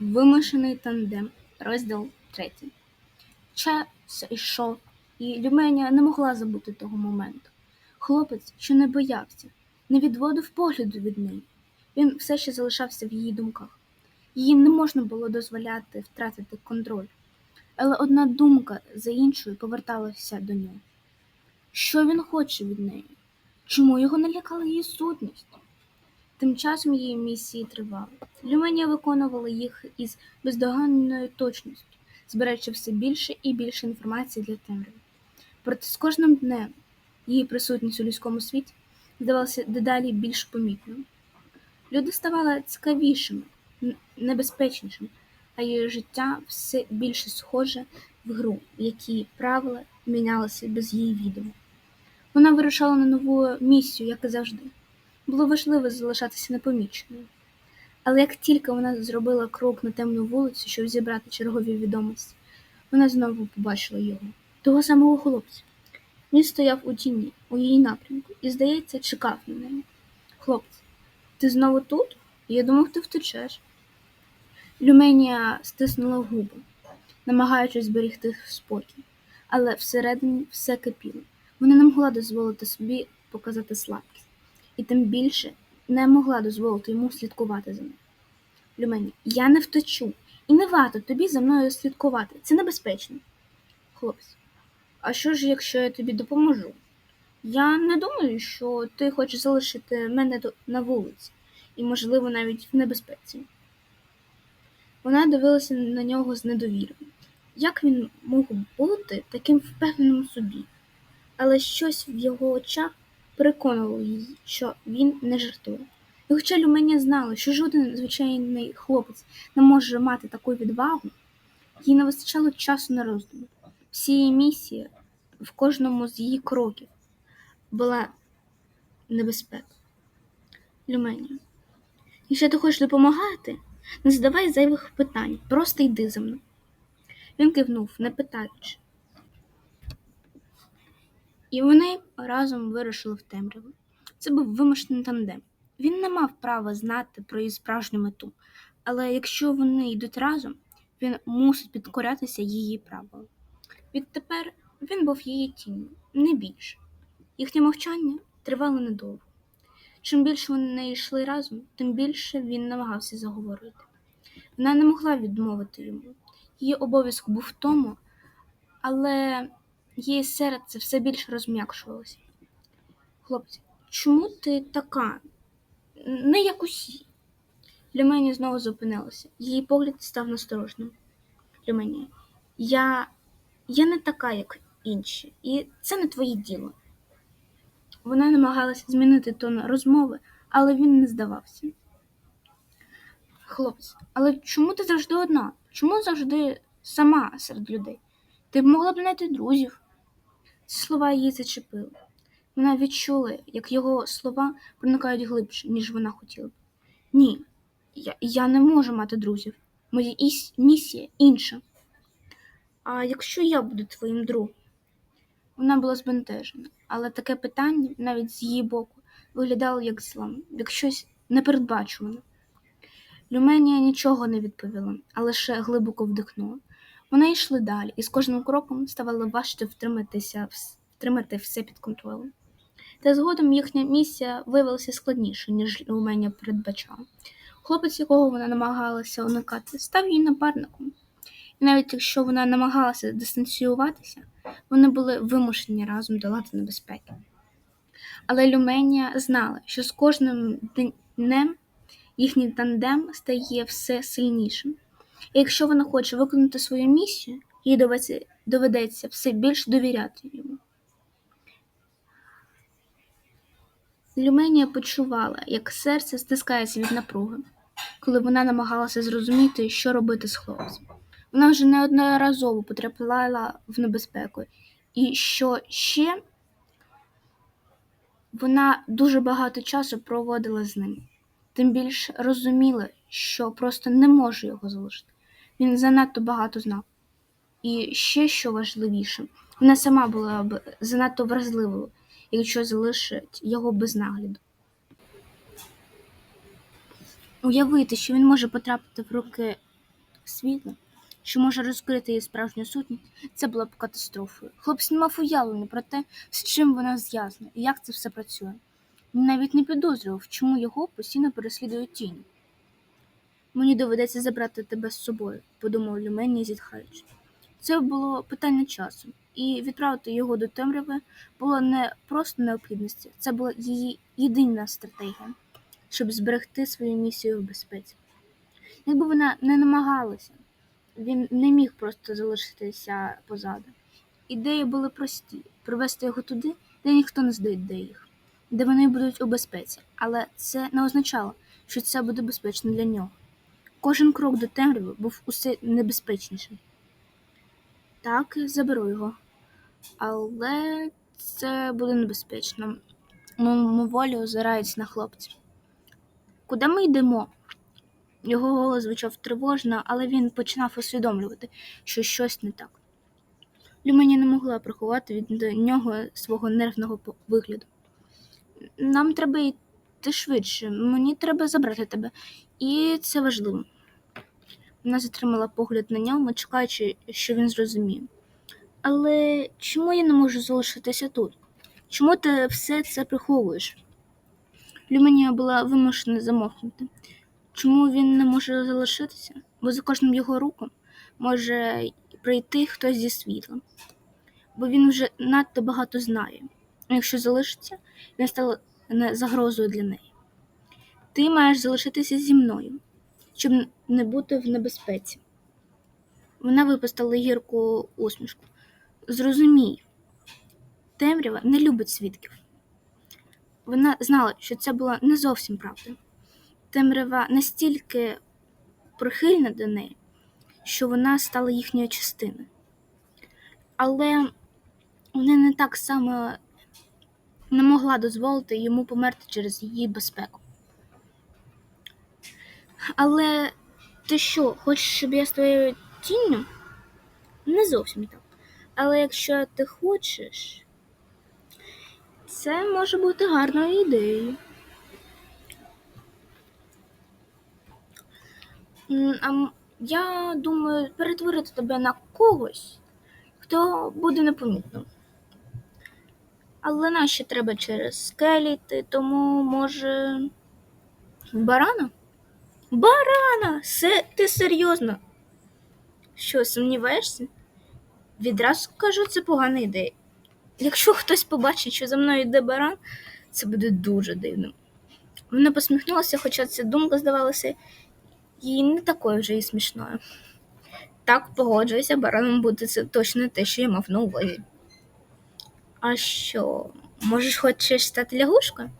Вимушений тандем, розділ третій. Час йшов, і Люменя не могла забути того моменту. Хлопець, що не боявся, не відводив погляду від неї. Він все ще залишався в її думках. Їй не можна було дозволяти втратити контроль. Але одна думка за іншою поверталася до нього. Що він хоче від неї? Чому його налякала її сутність? Тим часом її місії тривали. Люменія виконувала їх із бездоганною точністю, збираючи все більше і більше інформації для темряви. Проте з кожним днем її присутність у людському світі здавалася дедалі більш помітною. Люди ставали цікавішими, небезпечнішими, а її життя все більше схоже в гру, в якій правила мінялися без її відома. Вона вирушала на нову місію, як і завжди. Було важливо залишатися непоміченою. Але як тільки вона зробила крок на темну вулицю, щоб зібрати чергові відомості, вона знову побачила його, того самого хлопця. Він стояв у тіні, у її напрямку, і, здається, чекав на неї. Хлопець, ти знову тут? Я думав, ти втечеш. Люменія стиснула губи, намагаючись зберегти спокій, але всередині все кипіло. Вона не могла дозволити собі показати слабкість, і тим більше не могла дозволити йому слідкувати за нею. Люмені, я не втечу, і не варто тобі за мною слідкувати. Це небезпечно. Хлопець, а що ж, якщо я тобі допоможу? Я не думаю, що ти хочеш залишити мене на вулиці, і, можливо, навіть в небезпеці. Вона дивилася на нього з недовірою. Як він мог бути таким впевненим собі? Але щось в його очах переконувало її, що він не жартує. І хоча Люменя знала, що жоден звичайний хлопець не може мати таку відвагу, їй не вистачало часу на роздуми. Всі її місії в кожному з її кроків була небезпека. Люменя, якщо ти хочеш допомагати, не задавай зайвих питань, просто йди за мною. Він кивнув, не питаючи. І вони разом вирушили в темряву. Це був вимушений тандем. Він не мав права знати про її справжню мету, але якщо вони йдуть разом, він мусить підкорятися її правилам. Відтепер він був її тінню, не більше. Їхнє мовчання тривало недовго. Чим більше вони йшли разом, тим більше він намагався заговорити. Вона не могла відмовити йому. Її обов'язок був в тому, але її серце все більше розм'якшувалося. Хлопці, чому ти така? Не як усі. Люмені знову зупинилася. Її погляд став насторожним. Люмені, я, я не така, як інші, і це не твоє діло. Вона намагалася змінити тон розмови, але він не здавався. Хлопці, але чому ти завжди одна? Чому завжди сама серед людей? Ти б могла б знайти друзів. Слова її зачепили. Вона відчула, як його слова проникають глибше, ніж вона хотіла б. Ні, я, я не можу мати друзів. Моя іс- місія інша. А якщо я буду твоїм другом? Вона була збентежена, але таке питання, навіть з її боку, виглядало як злам, як щось непередбачуване. Люменія нічого не відповіла, а лише глибоко вдихнула. Вони йшли далі, і з кожним кроком ставало важче втриматися, втримати все під контролем. Та згодом їхня місія виявилася складніше, ніж Люменія передбачала. Хлопець, якого вона намагалася уникати, став її напарником. І навіть якщо вона намагалася дистанціюватися, вони були вимушені разом долати небезпеки. Але Люменія знала, що з кожним днем їхній тандем стає все сильнішим. І якщо вона хоче виконати свою місію, їй доведеться, доведеться все більш довіряти йому. Люменія почувала, як серце стискається від напруги, коли вона намагалася зрозуміти, що робити з хлопцем. Вона вже неодноразово потрапляла в небезпеку, і що ще вона дуже багато часу проводила з ним, тим більш розуміла, що просто не може його залишити. Він занадто багато знав. І ще що важливіше, вона сама була б занадто вразливою, якщо залишить його без нагляду. Уявити, що він може потрапити в руки світла, що може розкрити її справжню сутність, це була б катастрофою. Хлопець не мав уявлення про те, з чим вона зв'язана і як це все працює. Навіть не підозрював, чому його постійно переслідують тіні. Мені доведеться забрати тебе з собою, подумав Люмені, зітхаючи. Це було питання часу, і відправити його до темряви було не просто необхідності, це була її єдина стратегія, щоб зберегти свою місію в безпеці. Якби вона не намагалася, він не міг просто залишитися позаду. Ідеї були прості привести його туди, де ніхто не знайде їх, де вони будуть у безпеці, але це не означало, що це буде безпечно для нього. Кожен крок до темряви був усе небезпечнішим. Так, заберу його. Але це буде небезпечно. Мимоволі озирається на хлопця. Куди ми йдемо? Його голос звучав тривожно, але він починав усвідомлювати, що щось не так. Люмені не могла приховати від нього свого нервного вигляду. Нам треба йти швидше, мені треба забрати тебе, і це важливо. Вона затримала погляд на ньому, чекаючи, що він зрозуміє. Але чому я не можу залишитися тут? Чому ти все це приховуєш? Люменія була вимушена замовкнути. Чому він не може залишитися? Бо за кожним його рухом може прийти хтось зі світла. Бо він вже надто багато знає. Якщо залишиться, він стане загрозою для неї. Ти маєш залишитися зі мною, щоб не бути в небезпеці. Вона випустила гірку усмішку. Зрозумій, темрява не любить свідків. Вона знала, що це була не зовсім правда. Темрява настільки прихильна до неї, що вона стала їхньою частиною. Але вона не так само не могла дозволити йому померти через її безпеку. Але ти що, хочеш, щоб я з твоєю тінню? Не зовсім так. Але якщо ти хочеш, це може бути гарною ідеєю. А я думаю перетворити тебе на когось, хто буде непомітним. Але наші треба через скеліти, тому може. Барана? Барана! Се... Ти серйозно? Що, сумніваєшся? Відразу кажу, це погана ідея. Якщо хтось побачить, що за мною йде баран, це буде дуже дивним. Вона посміхнулася, хоча ця думка здавалася їй не такою вже і смішною. Так, погоджуюся, бараном бути це точно те, що я мав на увазі. А що, можеш хочеш стати лягушкою?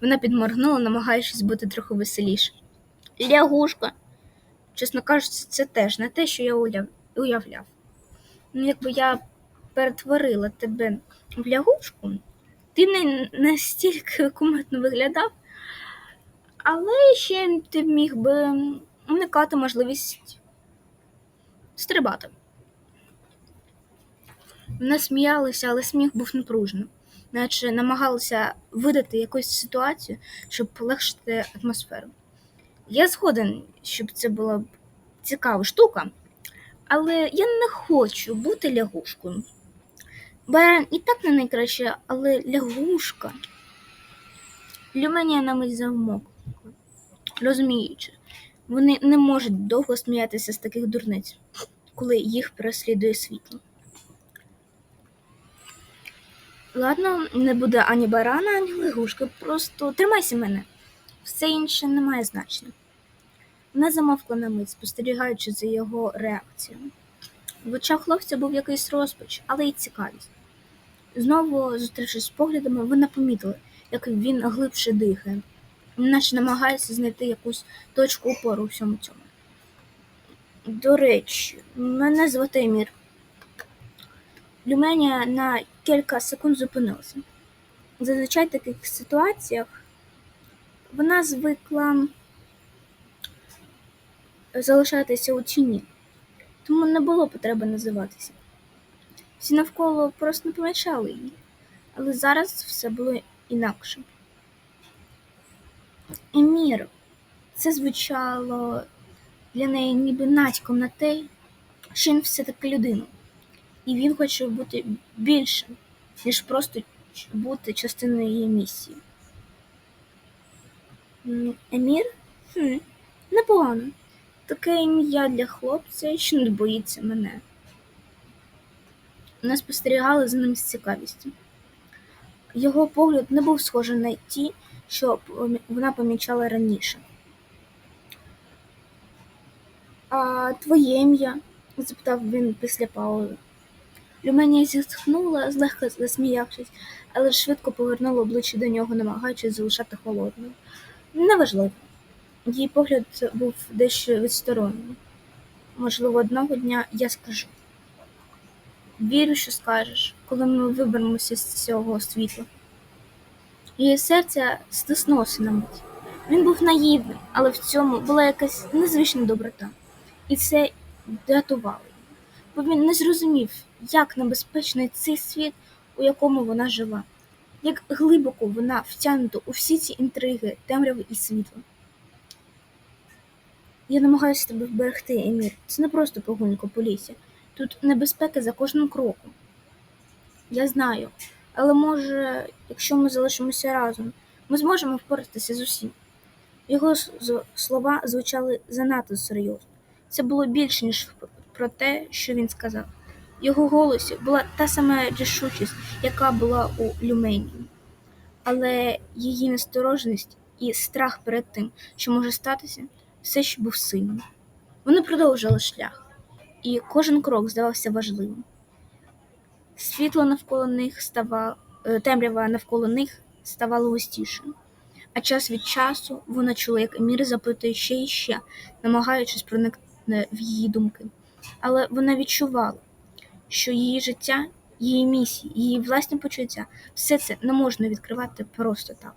Вона підморгнула, намагаючись бути трохи веселіше. Лягушка. Чесно кажучи, це теж не те, що я уявляв. Ну, якби я перетворила тебе в лягушку, ти не настільки кумедно виглядав, але ще ти міг би уникати можливість стрибати. Вона сміялася, але сміх був напружним, наче намагалася видати якусь ситуацію, щоб полегшити атмосферу. Я згоден, щоб це була б цікава штука, але я не хочу бути лягушкою. Баран і так не найкраще, але лягушка. Люменія на мить замовкла, розуміючи, вони не можуть довго сміятися з таких дурниць, коли їх переслідує світло. Ладно, не буде ані барана, ані лягушки, просто тримайся мене. Все інше не має значення. Вона замовкла на мить, спостерігаючи за його реакцією. В очах хлопця був якийсь розпач, але й цікавість. Знову, зустрівшись з поглядами, вона помітила, як він глибше дихає, наче намагається знайти якусь точку опору у всьому цьому. До речі, мене звати Емір. Люменія на кілька секунд зупинилася. Зазвичай в таких ситуаціях вона звикла залишатися у тіні, тому не було потреби називатися. Всі навколо просто не помічали її, але зараз все було інакше. Емір, це звучало для неї ніби натяком на те, що він все-таки людина. І він хоче бути більшим, ніж просто бути частиною її місії. Емір? Хм, непогано. Таке ім'я для хлопця, що не боїться мене. Ми спостерігали за ним з цікавістю. Його погляд не був схожий на ті, що вона помічала раніше. А твоє ім'я? запитав він після паузи. Люменія зітхнула, злегка засміявшись, але швидко повернула обличчя до нього, намагаючись залишати холодною. Неважливо. Її погляд був дещо відсторонений. Можливо, одного дня я скажу. Вірю, що скажеш, коли ми виберемося з цього світу. Її серце стиснулося на мить. Він був наївним, але в цьому була якась незвична доброта, і це дратувало. Бо він не зрозумів, як небезпечний цей світ, у якому вона жила, як глибоко вона втягнута у всі ці інтриги, темряви і світла. Я намагаюся тебе вберегти, Емір. Це не просто прогулянка по лісі. Тут небезпека за кожним кроком. Я знаю, але може, якщо ми залишимося разом, ми зможемо впоратися з усім. Його слова звучали занадто серйозно. Це було більше, ніж про те, що він сказав. В його голосі була та сама рішучість, яка була у Люмені. Але її настороженість і страх перед тим, що може статися, все ще був сильним. Вони продовжили шлях, і кожен крок здавався важливим. Світло навколо них ставало, темрява навколо них ставало густішою. А час від часу вона чула, як Емір запитує ще і ще, намагаючись проникнути в її думки. Але вона відчувала, що її життя, її місії, її власні почуття все це не можна відкривати просто так.